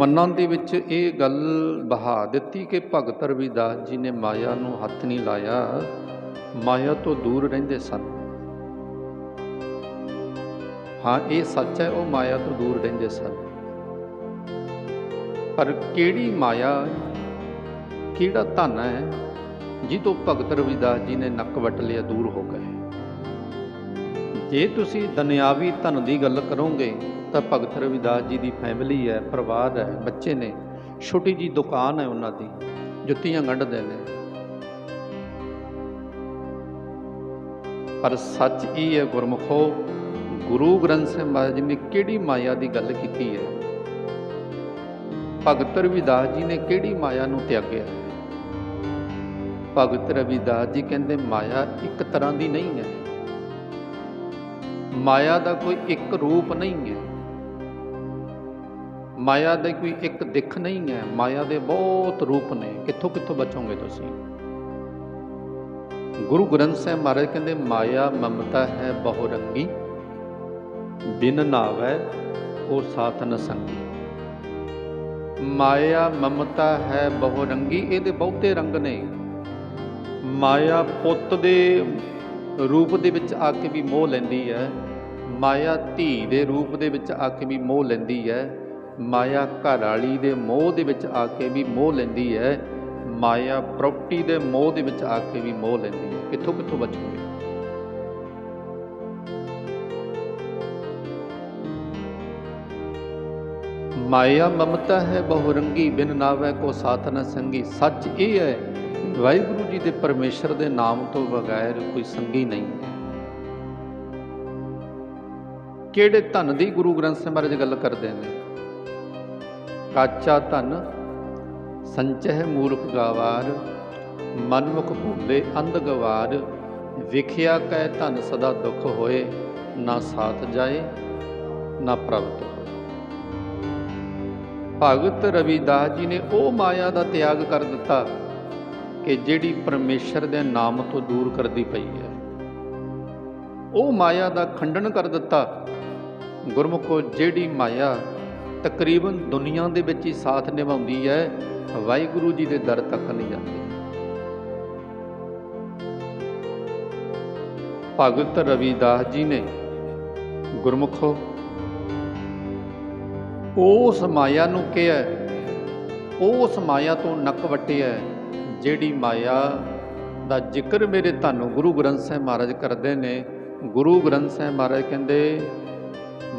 ਮਨਾਂ ਦੇ ਵਿੱਚ ਇਹ ਗੱਲ ਬਹਾ ਦਿੱਤੀ ਕਿ ਭਗਤ ਰਵਿਦਾਸ ਜੀ ਨੇ ਮਾਇਆ ਨੂੰ ਹੱਥ ਨਹੀਂ ਲਾਇਆ। ਮਾਇਆ ਤੋਂ ਦੂਰ ਰਹਿੰਦੇ ਸਨ। ਹਾਂ, ਇਹ ਸੱਚ ਹੈ, ਉਹ ਮਾਇਆ ਤੋਂ ਦੂਰ ਰਹਿੰਦੇ ਸਨ। ਪਰ ਕਿਹੜੀ ਮਾਇਆ, ਕਿਹੜਾ ਧਨ ਹੈ ਜਿੱਤੋਂ ਭਗਤ ਰਵਿਦਾਸ ਜੀ ਨੇ ਨੱਕ ਵੱਟ ਲਿਆ, ਦੂਰ ਹੋ ਗਏ? ਜੇ ਤੁਸੀਂ ਦੁਨਿਆਵੀ ਧਨ ਦੀ ਗੱਲ ਕਰੋਗੇ, ਤਾਂ ਭਗਤ ਰਵਿਦਾਸ ਜੀ ਦੀ ਫੈਮਿਲੀ ਹੈ, ਪਰਿਵਾਰ ਹੈ, ਬੱਚੇ ਨੇ। ਛੋਟੀ ਜੀ ਦੁਕਾਨ ਹੈ ਉਹਨਾਂ ਦੀ, ਜੁੱਤੀਆਂ ਗੰਢਦੇ ਨੇ। ਪਰ ਸੱਚ ਇਹ ਹੈ ਗੁਰਮੁਖੋ, ਗੁਰੂ ਗ੍ਰੰਥ ਸਾਹਿਬ ਮਹਾਰਾਜ ਜੀ ਨੇ ਕਿਹੜੀ ਮਾਇਆ ਦੀ ਗੱਲ ਕੀਤੀ ਹੈ? ਭਗਤ ਰਵਿਦਾਸ ਜੀ ਨੇ ਕਿਹੜੀ ਮਾਇਆ ਨੂੰ ਤਿਆਗਿਆ? ਭਗਤ ਰਵਿਦਾਸ ਜੀ ਕਹਿੰਦੇ ਮਾਇਆ ਇੱਕ ਤਰ੍ਹਾਂ ਦੀ ਨਹੀਂ ਹੈ। ਮਾਇਆ ਦਾ ਕੋਈ ਇੱਕ ਰੂਪ ਨਹੀਂ ਹੈ। ਮਾਇਆ ਦੇ ਕੋਈ ਇੱਕ ਦਿੱਖ ਨਹੀਂ ਹੈ। ਮਾਇਆ ਦੇ ਬਹੁਤ ਰੂਪ ਨੇ। ਕਿੱਥੋਂ ਕਿੱਥੋਂ ਬਚੋਗੇ ਤੁਸੀਂ? ਗੁਰੂ ਗ੍ਰੰਥ ਸਾਹਿਬ ਮਹਾਰਾਜ ਕਹਿੰਦੇ, ਮਾਇਆ ਮਮਤਾ ਹੈ ਬਹੁਰੰਗੀ, ਬਿਨ ਨਾਵੈ ਉਹ ਸਾਥ ਨ ਸੰਗੀ। ਮਾਇਆ ਮਮਤਾ ਹੈ ਬਹੁਰੰਗੀ, ਇਹਦੇ ਬਹੁਤੇ ਰੰਗ ਨੇ। ਮਾਇਆ ਪੁੱਤ ਦੇ ਰੂਪ ਦੇ ਵਿੱਚ ਆ ਕੇ ਵੀ ਮੋਹ ਲੈਂਦੀ ਹੈ। ਮਾਇਆ ਧੀ ਦੇ ਰੂਪ ਦੇ ਵਿੱਚ ਆ ਕੇ ਵੀ ਮੋਹ ਲੈਂਦੀ ਹੈ। ਮਾਇਆ ਘਰ ਵਾਲੀ ਦੇ ਮੋਹ ਦੇ ਵਿੱਚ ਆ ਕੇ ਵੀ ਮੋਹ ਲੈਂਦੀ ਹੈ। ਮਾਇਆ ਪ੍ਰਾਪਰਟੀ ਦੇ ਮੋਹ ਦੇ ਵਿੱਚ ਆ ਕੇ ਵੀ ਮੋਹ ਲੈਂਦੀ ਹੈ। ਕਿੱਥੋਂ ਕਿੱਥੋਂ ਬਚੋਗੇ? ਮਾਇਆ ਮਮਤਾ ਹੈ ਬਹੁਰੰਗੀ, ਬਿਨ ਨਾਵੈ ਕੋ ਸਾਥ ਨ ਸੰਗੀ। ਸੱਚ ਇਹ ਹੈ ਵਾਹਿਗੁਰੂ ਜੀ ਦੇ ਪਰਮੇਸ਼ਰ ਦੇ ਨਾਮ ਤੋਂ ਬਗੈਰ ਕੋਈ ਸੰਗੀ ਨਹੀਂ ਹੈ। ਕਿਹੜੇ ਧਨ ਦੀ ਗੁਰੂ ਗ੍ਰੰਥ ਸਾਹਿਬ ਮਹਾਰਾਜ ਗੱਲ ਕਰਦੇ ਨੇ? ਕਾਚਾ ਧਨ, ਸੰਚਹਿ ਮੂਰਖ ਗਾਵਾਰ, ਮਨਮੁਖ ਭੁੱਲੇ ਅੰਧ ਗਵਾਰ, ਵਿਖਿਆ ਕੈ ਧਨ ਸਦਾ ਦੁਖ ਹੋਏ, ਨਾ ਸਾਥ ਜਾਏ, ਨਾ ਪ੍ਰਭਤ ਹੋਏ। ਭਗਤ ਰਵਿਦਾਸ ਜੀ ਨੇ ਉਹ ਮਾਇਆ ਦਾ ਤਿਆਗ ਕਰ ਦਿੱਤਾ। ਕਿ ਜਿਹੜੀ ਪਰਮੇਸ਼ਰ ਦੇ ਨਾਮ ਤੋਂ ਦੂਰ ਕਰਦੀ ਪਈ ਹੈ। ਉਹ ਮਾਇਆ ਦਾ ਖੰਡਨ ਕਰ ਦਿੱਤਾ। ਗੁਰਮੁਖੋ, ਜਿਹੜੀ ਮਾਇਆ ਤਕਰੀਬਨ ਦੁਨੀਆ ਦੇ ਵਿੱਚ ਹੀ ਸਾਥ ਨਿਭਾਉਂਦੀ ਹੈ, ਵਾਹਿਗੁਰੂ ਜੀ ਦੇ ਦਰ ਤੱਕ ਨਹੀਂ ਜਾਂਦੀ। ਭਗਤ ਰਵਿਦਾਸ ਜੀ ਨੇ, ਗੁਰਮੁਖੋ, ਉਸ ਮਾਇਆ ਨੂੰ ਕਿਹਾ ਉਸ ਮਾਇਆ ਤੋਂ ਨੱਕ ਵੱਟਿਆ ਜਿਹੜੀ ਮਾਇਆ ਦਾ ਜ਼ਿਕਰ ਮੇਰੇ ਤੁਹਾਨੂੰ ਗੁਰੂ ਗ੍ਰੰਥ ਸਾਹਿਬ ਮਹਾਰਾਜ ਕਰਦੇ ਨੇ, ਗੁਰੂ ਗ੍ਰੰਥ ਸਾਹਿਬ ਮਹਾਰਾਜ ਕਹਿੰਦੇ,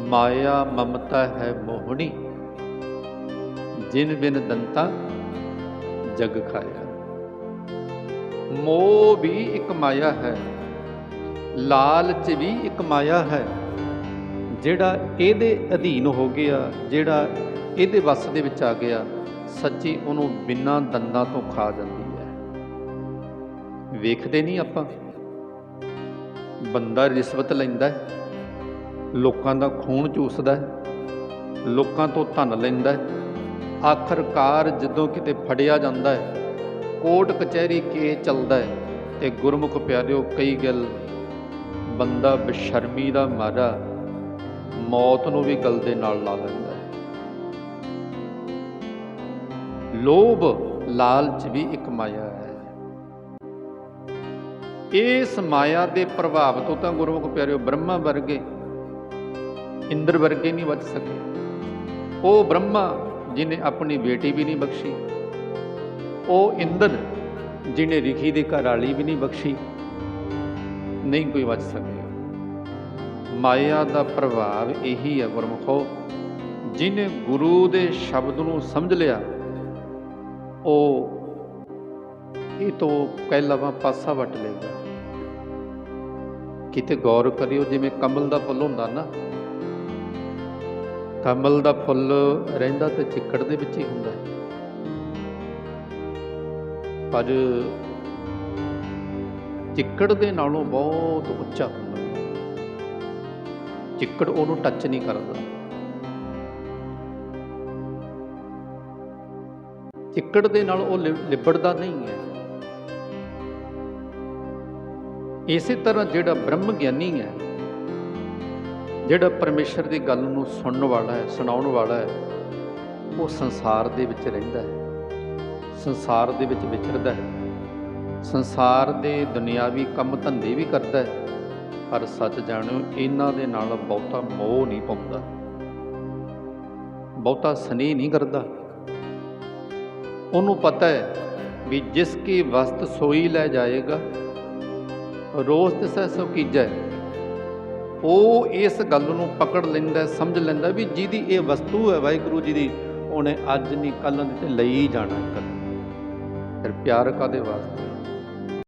ਮਾਇਆ ਮਮਤਾ ਹੈ ਮੋਹਣੀ, ਜਿਨ ਬਿਨ ਦੰਤਾ ਜਗ ਖਾਇਆ। ਮੋਹ ਵੀ ਇੱਕ ਮਾਇਆ ਹੈ, ਲਾਲਚ ਵੀ ਇੱਕ ਮਾਇਆ ਹੈ, ਜਿਹੜਾ ਇਹਦੇ ਅਧੀਨ ਹੋ ਗਿਆ, ਜਿਹੜਾ ਇਹਦੇ ਵੱਸ ਦੇ ਵਿੱਚ ਆ ਗਿਆ, ਸੱਚੀ ਉਹਨੂੰ ਬਿਨਾਂ ਦੰਦਾਂ ਤੋਂ ਖਾ ਜਾਂਦੀ ਵੇਖਦੇ ਨਹੀਂ ਆਪਾਂ। ਬੰਦਾ ਰਿਸ਼ਵਤ ਲੈਂਦਾ ਹੈ, ਲੋਕਾਂ ਦਾ ਖੂਨ ਚੂਸਦਾ ਹੈ, ਲੋਕਾਂ ਤੋਂ ਧਨ ਲੈਂਦਾ ਹੈ। ਆਖਰਕਾਰ ਜਦੋਂ ਕਿਤੇ ਫੜਿਆ ਜਾਂਦਾ ਹੈ, ਕੋਰਟ ਕਚਹਿਰੀ ਕੇ ਚੱਲਦਾ ਹੈ ਤੇ ਗੁਰਮੁਖ ਪਿਆਰਿਓ, ਕਈ ਗੱਲ ਬੰਦਾ ਬਸ਼ਰਮੀ ਦਾ ਮਾਰਾ ਮੌਤ ਨੂੰ ਵੀ ਗਲ ਦੇ ਨਾਲ ਲਾ ਲੈਂਦਾ ਹੈ। ਲੋਭ ਲਾਲਚ ਵੀ ਇੱਕ ਮਾਇਆ ਹੈ। ਇਸ ਮਾਇਆ ਦੇ ਪ੍ਰਭਾਵ ਤੋਂ ਤਾਂ ਗੁਰਮੁਖ ਪਿਆਰਿਓ ਬ੍ਰਹਮਾ ਵਰਗੇ ਇੰਦਰ ਵਰਗੇ ਨਹੀਂ ਬਚ ਸਕੇ। ਉਹ ਬ੍ਰਹਮਾ ਜਿਨੇ ਆਪਣੀ ਬੇਟੀ ਵੀ ਨਹੀਂ ਬਖਸ਼ੀ, ਉਹ ਇੰਦਰ ਜਿਨੇ ਰਿਖੀ ਦੇ ਘਰ ਵਾਲੀ ਵੀ ਨਹੀਂ ਬਖਸ਼ੀ, ਨਹੀਂ ਕੋਈ ਬਚ ਸਕੇ। ਮਾਇਆ ਦਾ ਪ੍ਰਭਾਵ ਇਹੀ ਹੈ ਗੁਰਮਖੋ ਜਿਨੇ ਗੁਰੂ ਦੇ ਸ਼ਬਦ ਨੂੰ ਸਮਝ ਲਿਆ, ਉਹ ਇਹ ਤੋਂ ਪਹਿਲਾਵਾਂ ਪਾਸਾ ਵਟ ਲੇਗਾ ਕਿਤੇ ਗੌਰ ਕਰਿਓ, ਜਿਵੇਂ ਕਮਲ ਦਾ ਫੁੱਲ ਹੁੰਦਾ ਨਾ। ਕਮਲ ਦਾ ਫੁੱਲ ਰਹਿੰਦਾ ਤੇ ਚਿੱਕੜ ਦੇ ਵਿੱਚ ਹੀ ਹੁੰਦਾ ਹੈ। ਪਰ ਚਿੱਕੜ ਦੇ ਨਾਲੋਂ ਬਹੁਤ ਉੱਚਾ ਹੁੰਦਾ ਚਿੱਕੜ ਉਹਨੂੰ ਟੱਚ ਨਹੀਂ ਕਰਦਾ। ਚਿੱਕੜ ਦੇ ਨਾਲ ਉਹ ਲਿ- ਲਿਬੜਦਾ ਨਹੀਂ ਹੈ। ਇਸੇ ਤਰ੍ਹਾਂ ਜਿਹੜਾ ਬ੍ਰਹਮ ਗਿਆਨੀ ਹੈ, ਜਿਹੜਾ ਪਰਮੇਸ਼ਰ ਦੀ ਗੱਲ ਨੂੰ ਸੁਣਨ ਵਾਲਾ ਹੈ, ਸੁਣਾਉਣ ਵਾਲਾ ਹੈ, ਉਹ ਸੰਸਾਰ ਦੇ ਵਿੱਚ ਰਹਿੰਦਾ ਹੈ। ਸੰਸਾਰ ਦੇ ਵਿੱਚ ਵਿਚਰਦਾ ਹੈ। ਸੰਸਾਰ ਦੇ ਦੁਨਿਆਵੀ ਕੰਮ ਧੰਦੇ ਵੀ ਕਰਦਾ ਹੈ, ਪਰ ਸੱਚ ਜਾਣੋ ਇਹਨਾਂ ਦੇ ਨਾਲ ਬਹੁਤਾ ਮੋਹ ਨਹੀਂ ਪਾਉਂਦਾ। ਬਹੁਤਾ ਸਨੇਹ ਨਹੀਂ ਕਰਦਾ। ਉਹਨੂੰ ਪਤਾ ਹੈ ਵੀ ਜਿਸ ਕੀ ਵਸਤ ਸੋਈ ਲੈ ਜਾਏਗਾ ਰੋਸ ਤਿਸੈ ਸੋ ਕੀਜੈ। ਉਹ ਇਸ ਗੱਲ ਨੂੰ ਪਕੜ ਲੈਂਦਾ, ਸਮਝ ਲੈਂਦਾ ਵੀ ਜਿਹਦੀ ਇਹ ਵਸਤੂ ਹੈ ਵਾਹਿਗੁਰੂ ਜੀ ਦੀ, ਉਹਨੇ ਅੱਜ ਨਹੀਂ ਕੱਲ੍ਹ ਨਹੀਂ ਤੇ ਲਈ ਜਾਣਾ ਕਰ ਫਿਰ ਪਿਆਰ ਕਾਦੇ ਵਾਸਤੇ?